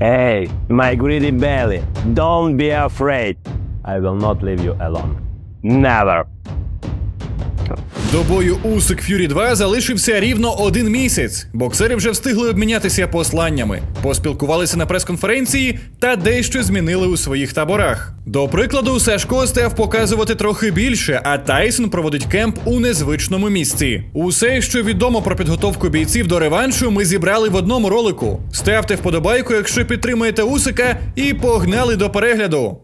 Hey, my greedy belly, don't be afraid. I will not leave you alone. Never. До бою Усик Ф'юрі 2 залишився рівно один місяць. Боксери вже встигли обмінятися посланнями, поспілкувалися на прес-конференції та дещо змінили у своїх таборах. До прикладу, Сашко став показувати трохи більше, а Тайсон проводить кемп у незвичному місці. Усе, що відомо про підготовку бійців до реваншу, ми зібрали в одному ролику. Ставте вподобайку, якщо підтримуєте Усика, і погнали до перегляду.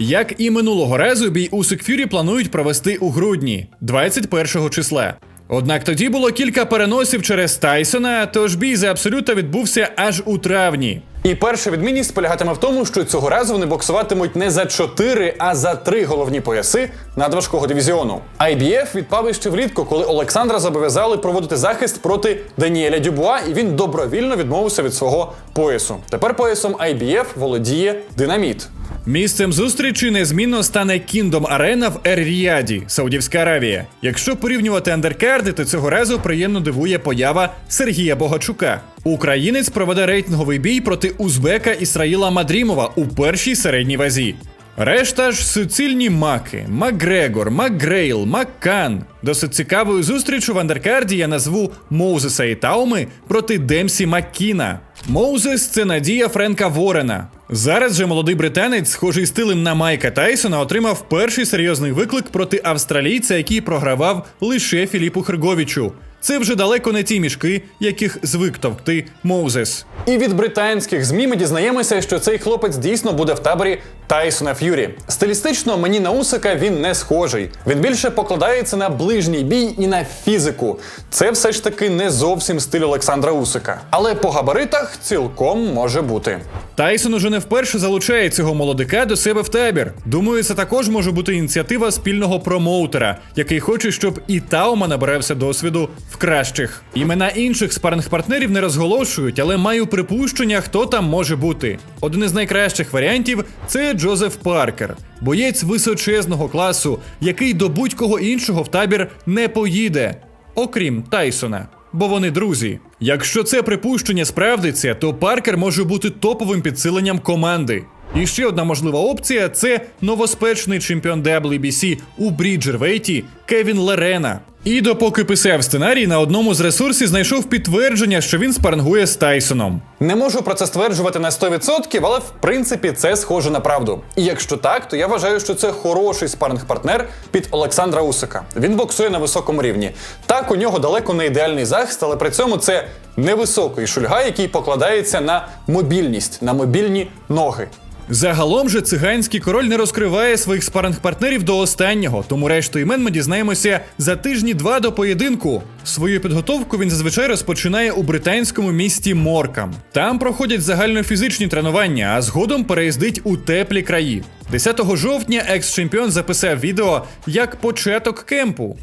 Як і минулого разу, бій Усик Фюрі планують провести у грудні, 21 числа. Однак тоді було кілька переносів через Тайсона, тож бій за абсолюта відбувся аж у травні. І перша відмінність полягатиме в тому, що цього разу вони боксуватимуть не за 4, а за 3 головні пояси надважкого дивізіону. IBF відпав іще влітку, коли Олександра зобов'язали проводити захист проти Даніеля Дюбуа, і він добровільно відмовився від свого поясу. Тепер поясом IBF володіє динаміт. Місцем зустрічі незмінно стане Kingdom Arena в Ер-Ріаді, Саудівська Аравія. Якщо порівнювати андеркарди, то цього разу приємно дивує поява Сергія Богачука. Українець проведе рейтинговий бій проти узбека Ісраїла Мадрімова у першій середній вазі. Решта ж суцільні маки: Макгрегор, Макгрейл, Маккан. Досить цікавою зустрічю в андеркарді я назву Моузеса і Тауми проти Демсі Маккіна. Моузес це надія Френка Ворена. Зараз же молодий британець, схожий стилем на Майка Тайсона, отримав перший серйозний виклик проти австралійця, який програвав лише Філіпу Херговічу. Це вже далеко не ті мішки, яких звик товкти Моузес. І від британських змі ми дізнаємося, що цей хлопець дійсно буде в таборі Тайсона Ф'юрі. Стилістично мені на Усика він не схожий. Він більше покладається на ближній бій і на фізику. Це все ж таки не зовсім стиль Олександра Усика. Але по габаритах цілком може бути. Тайсон уже не вперше залучає цього молодика до себе в табір. Думаю, це також може бути ініціатива спільного промоутера, який хоче, щоб і Таума набирався досвіду в кращих. Імена інших спаринг-партнерів не розголошують, але маю припущення, хто там може бути. Один із найкращих варіантів це Джозеф Паркер, боєць височезного класу, який до будь-кого іншого в табір не поїде, окрім Тайсона. Бо вони друзі. Якщо це припущення справдиться, то Паркер може бути топовим підсиленням команди. І ще одна можлива опція це новоспечний чемпіон WBC у Бріджервейті Кевін Лерена. І допоки писав сценарій, на одному з ресурсів знайшов підтвердження, що він спарингує з Тайсоном. Не можу про це стверджувати на 100%, але в принципі це схоже на правду. І якщо так, то я вважаю, що це хороший спаринг-партнер під Олександра Усика. Він боксує на високому рівні. Так, у нього далеко не ідеальний захист, але при цьому це невисокий шульга, який покладається на мобільність, на мобільні ноги. Загалом же циганський король не розкриває своїх спаринг-партнерів до останнього, тому решту імен ми дізнаємося за тижні два до поєдинку. Свою підготовку він зазвичай розпочинає у британському місті Моркам. Там проходять загальнофізичні тренування, а згодом переїздить у теплі краї. 10 жовтня екс-чемпіон записав відео як початок кемпу.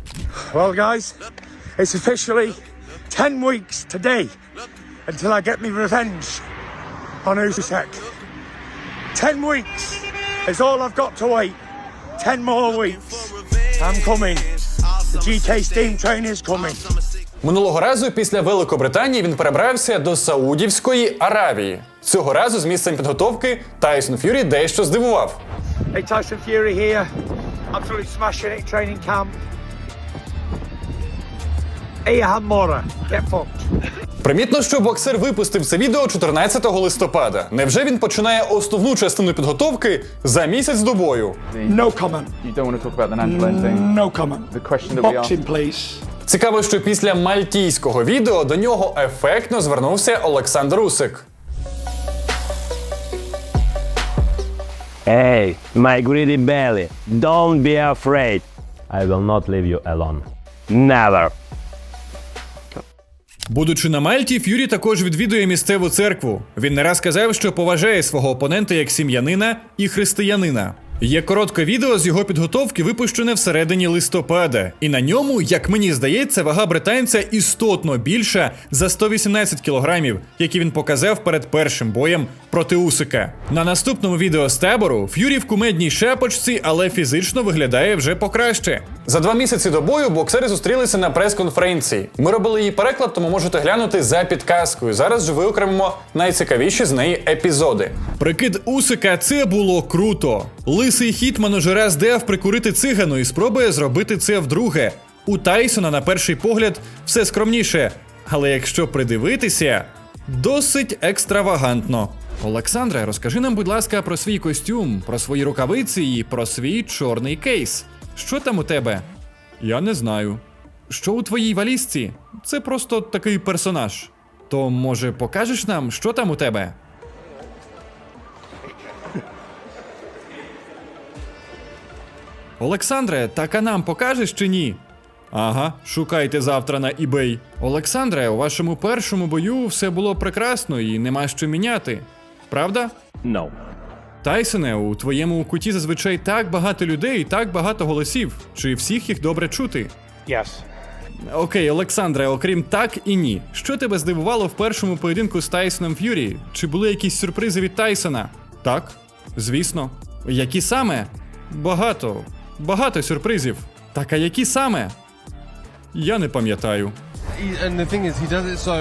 Well, guys, it's officially 10 weeks today until I get me revenge on Usyk. 10 weeks is all I've got to wait. 10 more weeks. I'm coming. The GK Steam train is coming. Минулого разу після Великобританії він перебрався до Саудівської Аравії. Цього разу з місцем підготовки Тайсон Ф'юрі дещо здивував. Hey, Tyson Fury here. Absolutely smashing it training camp. Iham Mora. Get fucked. Примітно, що боксер випустив це відео 14 листопада. Невже він починає основну частину підготовки за місяць до бою? No comment. You don't want to talk about the Nandoline thing. No comment. The question that we Boxing, please. Цікаво, що після мальтійського відео до нього ефектно звернувся Олександр Усик. Hey, my greedy belly, don't be afraid. I will not leave you alone. Never. Будучи на Мальті, Ф'юрі також відвідує місцеву церкву. Він не раз казав, що поважає свого опонента як сім'янина і християнина. Є коротке відео з його підготовки, випущене всередині листопада, і на ньому, як мені здається, вага британця істотно більша за 118 кілограмів, які він показав перед першим боєм проти Усика. На наступному відео з табору Ф'юрі в кумедній шапочці, але фізично виглядає вже покраще. За два місяці до бою боксери зустрілися на прес-конференції. Ми робили її переклад, тому можете глянути за підказкою. Зараз же виокремимо найцікавіші з неї епізоди. Прикид Усика це було круто. Лисий хітман уже раз дав прикурити цигану і спробує зробити це вдруге. У Тайсона, на перший погляд, все скромніше, але якщо придивитися, досить екстравагантно. Олександре, розкажи нам, будь ласка, про свій костюм, про свої рукавиці і про свій чорний кейс. Що там у тебе? Я не знаю. Що у твоїй валізці? Це просто такий персонаж. То, може, покажеш нам, що там у тебе? Олександре, так а нам покажеш чи ні? Ага, шукайте завтра на eBay. Олександре, у вашому першому бою все було прекрасно і нема що міняти. Правда? No. Тайсоне, у твоєму куті зазвичай так багато людей і так багато голосів. Чи всіх їх добре чути? Yes. Окей, Олександре, окрім так і ні. Що тебе здивувало в першому поєдинку з Тайсоном Ф'юрі? Чи були якісь сюрпризи від Тайсона? Так, звісно. Які саме? Багато. Багато сюрпризів. Так а які саме? Я не пам'ятаю. and the thing is, he does it so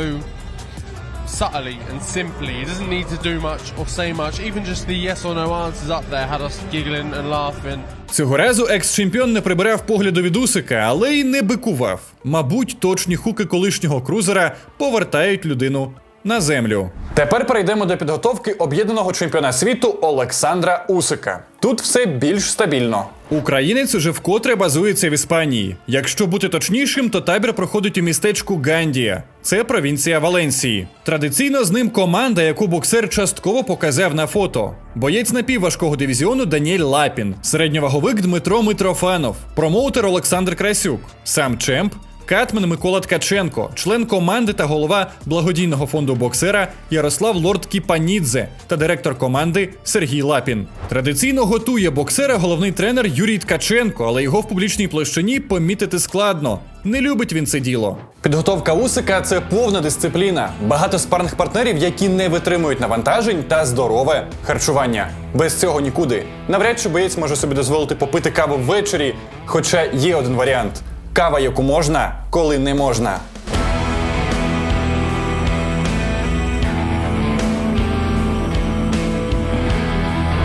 subtly and simply. He doesn't need to do much or say much. Even just the yes or no answers up there had us giggling and laughing. Цього разу екс-чемпіон не прибирав погляду від Усика, але й не бикував. Мабуть, точні хуки колишнього крузера повертають людину на землю. Тепер перейдемо до підготовки об'єднаного чемпіона світу Олександра Усика. Тут все більш стабільно. Українець уже вкотре базується в Іспанії. Якщо бути точнішим, то табір проходить у містечку Гандія. Це провінція Валенсії. Традиційно з ним команда, яку боксер частково показав на фото. Боєць напівважкого дивізіону Даніель Лапін, середньоваговик Дмитро Митрофанов, промоутер Олександр Красюк, сам Чемп. Катмен Микола Ткаченко, член команди та голова благодійного фонду боксера Ярослав Лорд Кіпанідзе та директор команди Сергій Лапін. Традиційно готує боксера головний тренер Юрій Ткаченко, але його в публічній площині помітити складно. Не любить він це діло. Підготовка Усика це повна дисципліна. Багато спарних партнерів, які не витримують навантажень та здорове харчування. Без цього нікуди. Навряд чи боєць може собі дозволити попити каву ввечері. Хоча є один варіант: кава, яку можна, коли не можна.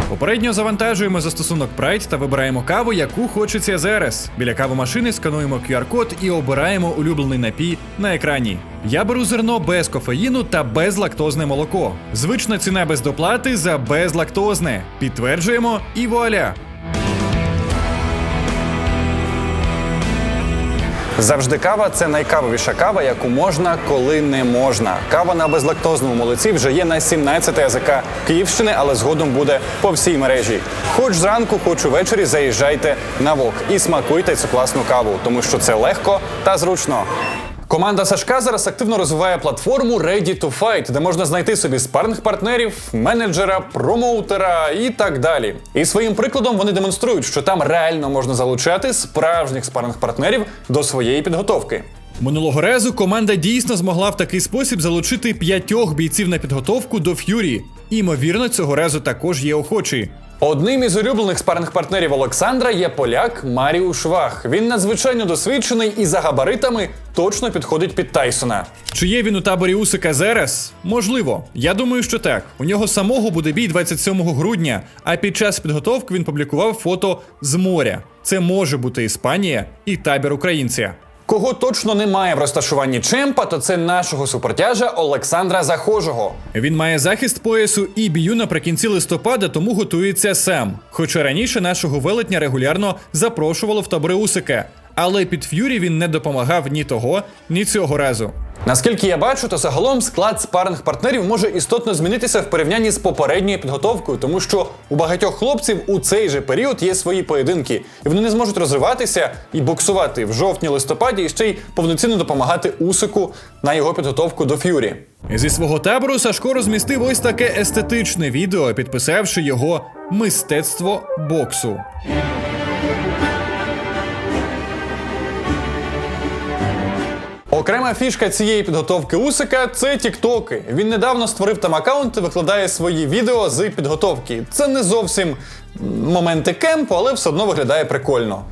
Попередньо завантажуємо застосунок Pride та вибираємо каву, яку хочеться зараз. Біля кавомашини скануємо QR-код і обираємо улюблений напій на екрані. Я беру зерно без кофеїну та безлактозне молоко. Звична ціна без доплати за безлактозне. Підтверджуємо і вуаля! Завжди кава це найкавовіша кава, яку можна, коли не можна. Кава на безлактозному молоці вже є на 17 язика Київщини, але згодом буде по всій мережі. Хоч зранку, хоч увечері заїжджайте на вок і смакуйте цю класну каву, тому що це легко та зручно. Команда Сашка зараз активно розвиває платформу Ready to Fight, де можна знайти собі спарних партнерів, менеджера, промоутера і так далі. І своїм прикладом вони демонструють, що там реально можна залучати справжніх спарних партнерів до своєї підготовки. Минулого разу команда дійсно змогла в такий спосіб залучити п'ятьох бійців на підготовку до Ф'юрі. Імовірно, цього разу також є охочі. Одним із улюблених спарних партнерів Олександра є поляк Маріуш Вах. Він надзвичайно досвідчений і за габаритами точно підходить під Тайсона. Чи є він у таборі Усика зараз? Можливо. Я думаю, що так. У нього самого буде бій 27 грудня, а під час підготовки він публікував фото з моря. Це може бути Іспанія і табір українця. Кого точно немає в розташуванні Чемпа, то це нашого супертяжа Олександра Захожого. Він має захист поясу і бію наприкінці листопада, тому готується сам. Хоча раніше нашого велетня регулярно запрошувало в табори Усика. Але під Ф'юрі він не допомагав ні того, ні цього разу. Наскільки я бачу, то загалом склад спаринг партнерів може істотно змінитися в порівнянні з попередньою підготовкою, тому що у багатьох хлопців у цей же період є свої поєдинки, і вони не зможуть розвиватися і боксувати в жовтні-листопаді і ще й повноцінно допомагати Усику на його підготовку до ф'юрі. Зі свого табору Сашко розмістив ось таке естетичне відео, підписавши його мистецтво боксу. Окрема фішка цієї підготовки Усика це тіктоки. Він недавно створив там аккаунт і викладає свої відео з підготовки. Це не зовсім моменти кемпу, але все одно виглядає прикольно.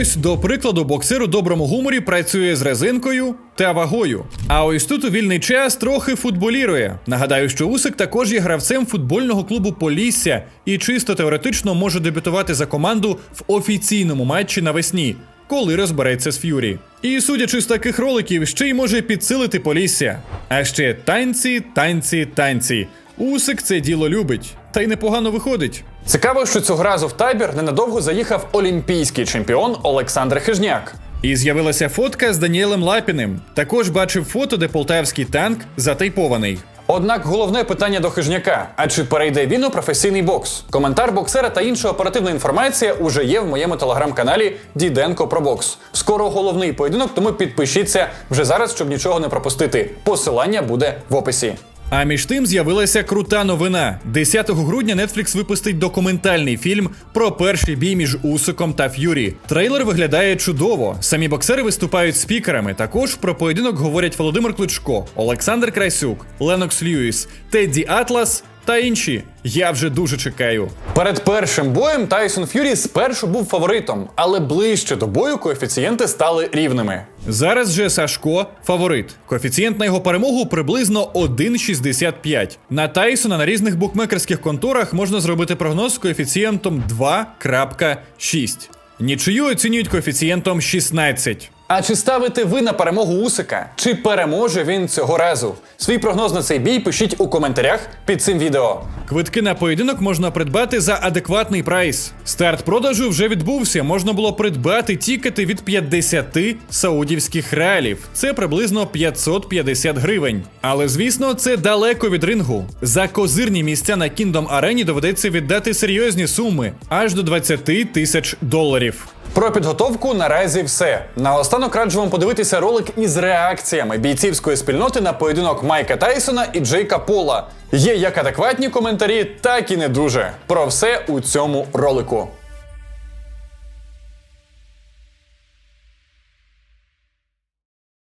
Ось до прикладу, боксер у доброму гуморі працює з резинкою та вагою. А ось тут у вільний час трохи футболірує. Нагадаю, що Усик також є гравцем футбольного клубу Полісся і чисто теоретично може дебютувати за команду в офіційному матчі навесні, коли розбереться з Ф'юрі. І судячи з таких роликів, ще й може підсилити Полісся. А ще танці, танці, танці. Усик це діло любить, та й непогано виходить. Цікаво, що цього разу в табір ненадовго заїхав олімпійський чемпіон Олександр Хижняк. І з'явилася фотка з Даніелем Лапіним. Також бачив фото, де полтавський танк затейпований. Однак головне питання до хижняка: а чи перейде він у професійний бокс? Коментар боксера та інша оперативна інформація уже є в моєму телеграм-каналі Діденко про бокс. Скоро головний поєдинок, тому підпишіться вже зараз, щоб нічого не пропустити. Посилання буде в описі. А між тим з'явилася крута новина. 10 грудня Netflix випустить документальний фільм про перший бій між Усиком та Ф'юрі. Трейлер виглядає чудово. Самі боксери виступають спікерами. Також про поєдинок говорять Володимир Кличко, Олександр Красюк, Ленокс Льюіс, Тедді Атлас та інші. Я вже дуже чекаю. Перед першим боєм Тайсон Ф'юрі спершу був фаворитом, але ближче до бою коефіцієнти стали рівними. Зараз же Сашко фаворит. Коефіцієнт на його перемогу приблизно 1,65. На Тайсона на різних букмекерських конторах можна зробити прогноз з коефіцієнтом 2,6. Нічию оцінюють коефіцієнтом 16. А чи ставите ви на перемогу Усика? Чи переможе він цього разу? Свій прогноз на цей бій пишіть у коментарях під цим відео. Квитки на поєдинок можна придбати за адекватний прайс. Старт продажу вже відбувся. Можна було придбати тікети від 50 саудівських реалів. Це приблизно 550 гривень. Але звісно, це далеко від рингу. За козирні місця на Kingdom арені доведеться віддати серйозні суми аж до 20 тисяч доларів. Про підготовку наразі все. Наостанок раджу вам подивитися ролик із реакціями бійцівської спільноти на поєдинок Майка Тайсона і Джейка Пола. Є як адекватні коментарі, так і не дуже. Про все у цьому ролику.